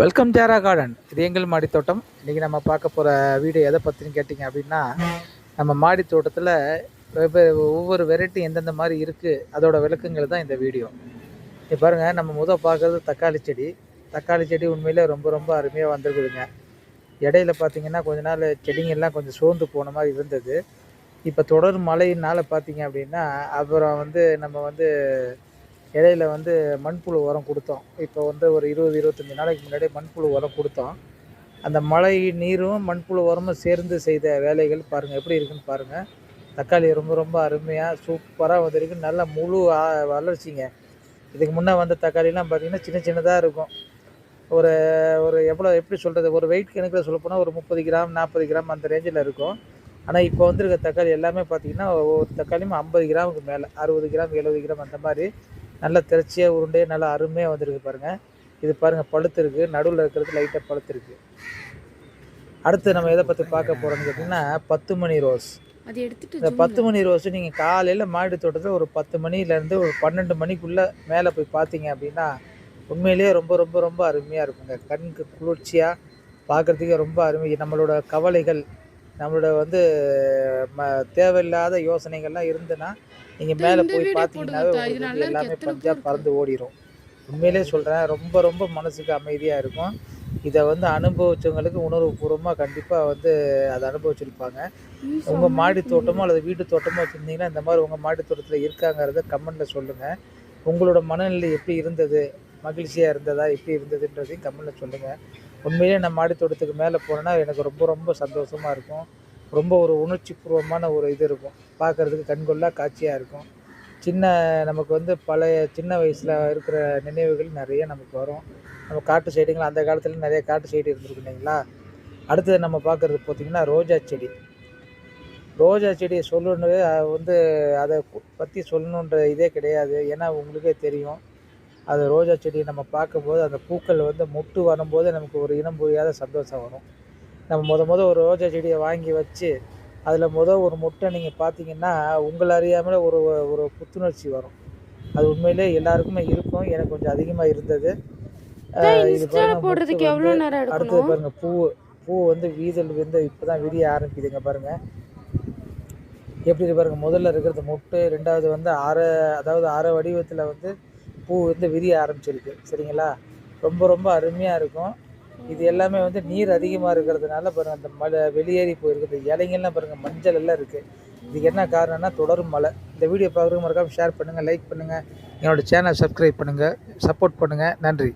Welcome ஜாரா garden இது எங்கள் மாடி தோட்டம். இன்றைக்கி நம்ம பார்க்க போகிற வீடியோ எதை பற்றின்னு கேட்டிங்க அப்படின்னா நம்ம மாடி தோட்டத்தில் வெவ்வேறு ஒவ்வொரு வெரைட்டி எந்தெந்த மாதிரி இருக்குது அதோட விளக்கங்கள் தான் இந்த வீடியோ இப்போ பாருங்கள் நம்ம முதல் பார்க்குறது தக்காளி செடி. தக்காளி செடி உண்மையிலே ரொம்ப ரொம்ப அருமையாக வந்திருக்குதுங்க. இடையில பார்த்தீங்கன்னா கொஞ்ச நாள் செடிங்கெல்லாம் கொஞ்சம் சோர்ந்து போன மாதிரி இருந்தது. இப்போ தொடர் மழையினால் பார்த்திங்க அப்படின்னா அப்புறம் வந்து நம்ம வந்து இடையில வந்து மண்புழு உரம் கொடுத்தோம். இப்போ வந்து ஒரு இருபது இருபத்தஞ்சி நாளைக்கு முன்னாடி மண்புழு உரம் கொடுத்தோம். அந்த மழை நீரும் மண்புழு உரமும் சேர்ந்து செய்த வேலைகள் பாருங்கள் எப்படி இருக்குன்னு பாருங்கள் தக்காளி ரொம்ப ரொம்ப அருமையாக சூப்பராக வந்திருக்கு. நல்ல முழு ஆ- வளர்ச்சிங்க. இதுக்கு முன்னே வந்த தக்காளிலாம் பார்த்திங்கன்னா சின்ன சின்னதாக இருக்கும். ஒரு ஒரு எவ்வளோ எப்படி சொல்கிறது ஒரு வெயிட் கணக்கில் சொல்ல போனால் ஒரு முப்பது கிராம் நாற்பது கிராம் அந்த ரேஞ்சில் இருக்கும். ஆனால் இப்போ வந்துருக்க தக்காளி எல்லாமே பார்த்தீங்கன்னா ஒவ்வொரு தக்காளியும் ஐம்பது கிராமுக்கு மேலே அறுபது கிராம் எழுபது கிராம் அந்த மாதிரி நல்ல திரச்சியாக உருண்டையாக நல்லா அருமையாக வந்திருக்கு பாருங்கள் இது பாருங்கள் பழுத்து இருக்குது நடுவில் இருக்கிறது லைட்டாக பழுத்து இருக்குது அடுத்து நம்ம எதை பற்றி பார்க்க போகிறோம்னு கேட்டிங்கன்னா பத்து மணி ரோஸ். இந்த பத்து மணி ரோஸ் நீங்கள் காலையில் மாடி தோட்டத்தில் ஒரு பத்து மணிலேருந்து ஒரு பன்னெண்டு மணிக்குள்ளே மேலே போய் பார்த்தீங்க அப்படின்னா உண்மையிலேயே ரொம்ப ரொம்ப ரொம்ப அருமையாக இருக்குங்க. கண்ணுக்கு குளிர்ச்சியாக பார்க்குறதுக்கே ரொம்ப அருமை. நம்மளோட கவலைகள் நம்மளோட வந்து ம தேவையில்லாத யோசனைகள்லாம் இருந்துன்னா நீங்கள் மேலே போய் பார்த்தீங்கன்னாவே எல்லாமே இருக்கு, எத்தனை பஞ்சா பூ பறந்து ஓடிடும் உண்மையிலே சொல்கிறேன் ரொம்ப ரொம்ப மனசுக்கு அமைதியாக இருக்கும். இதை வந்து அனுபவிச்சவங்களுக்கு உணர்வுபூர்வமாக கண்டிப்பாக வந்து அதை அனுபவிச்சிருப்பாங்க. உங்கள் மாடி தோட்டமோ அல்லது வீட்டு தோட்டமோ வச்சுருந்தீங்கன்னா இந்த மாதிரி உங்கள் மாடி தோட்டத்தில் இருக்காங்கிறத கமெண்ட்டில் சொல்லுங்கள் உங்களோட மனநிலை எப்படி இருந்தது? மகிழ்ச்சியாக இருந்ததா? எப்படி இருந்ததுன்றதையும் கமெண்ட்டில் சொல்லுங்கள் உண்மையிலே நான் மாடி தோட்டத்துக்கு மேலே போனேன்னா எனக்கு ரொம்ப ரொம்ப சந்தோஷமாக இருக்கும். ரொம்ப ஒரு உணர்ச்சி பூர்வமான ஒரு இது இருக்கும். பார்க்குறதுக்கு கண்கொள்ளா காட்சியாக இருக்கும். சின்ன நமக்கு வந்து பழைய சின்ன வயசில் இருக்கிற நினைவுகள் நிறைய நமக்கு வரும். நம்ம காட்டு சைடுங்கள் அந்த காலத்தில் நிறைய காட்டு சைடு இருந்திருக்கு இல்லைங்களா? அடுத்தது நம்ம பார்க்குறது பார்த்திங்கன்னா ரோஜா செடி. ரோஜா செடியை சொல்லணும் வந்து அதை பற்றி சொல்லணுன்ற இதே கிடையாது. ஏன்னா உங்களுக்கே தெரியும். அது ரோஜா செடியை நம்ம பார்க்கும்போது அந்த பூக்கள் வந்து மொட்டு வரும்போது நமக்கு ஒரு இனம் புரியாத சந்தோஷம் வரும். நம்ம முத முத ஒரு ரோஜா செடியை வாங்கி வச்சு அதில் முத ஒரு மொட்டை நீங்கள் பார்த்தீங்கன்னா உங்களை அறியாமலே ஒரு ஒரு புத்துணர்ச்சி வரும். அது உண்மையிலே எல்லாருக்குமே இருக்கும். எனக்கு கொஞ்சம் அதிகமாக இருந்தது. இது போடுறதுக்கு நேரம் அடுத்தது பாருங்க பூ பூ வந்து வீதல் வந்து இப்போதான் விரிய ஆரம்பிக்குதுங்க பாருங்க. எப்படி இருக்கு பாருங்க முதல்ல இருக்கிறது மொட்டு ரெண்டாவது வந்து அரை அதாவது அரை வடிவத்தில் வந்து பூ வந்து விரிய ஆரம்பிச்சிருக்கு. சரிங்களா? ரொம்ப ரொம்ப அருமையாக இருக்கும். இது எல்லாமே வந்து நீர் அதிகமாக இருக்கிறதுனால பாருங்கள் அந்த மலை வெளியேறி போயிருக்குது இலைங்கள்லாம் பாருங்கள் மஞ்சள் எல்லாம் இருக்குது இதுக்கு என்ன காரணம்னா தொடரும் மழை. இந்த வீடியோ பார்க்குறவங்க மறக்காமல் ஷேர் பண்ணுங்கள் லைக் பண்ணுங்கள் என்னோட சேனல் சப்ஸ்கிரைப் பண்ணுங்கள் சப்போர்ட் பண்ணுங்கள் நன்றி.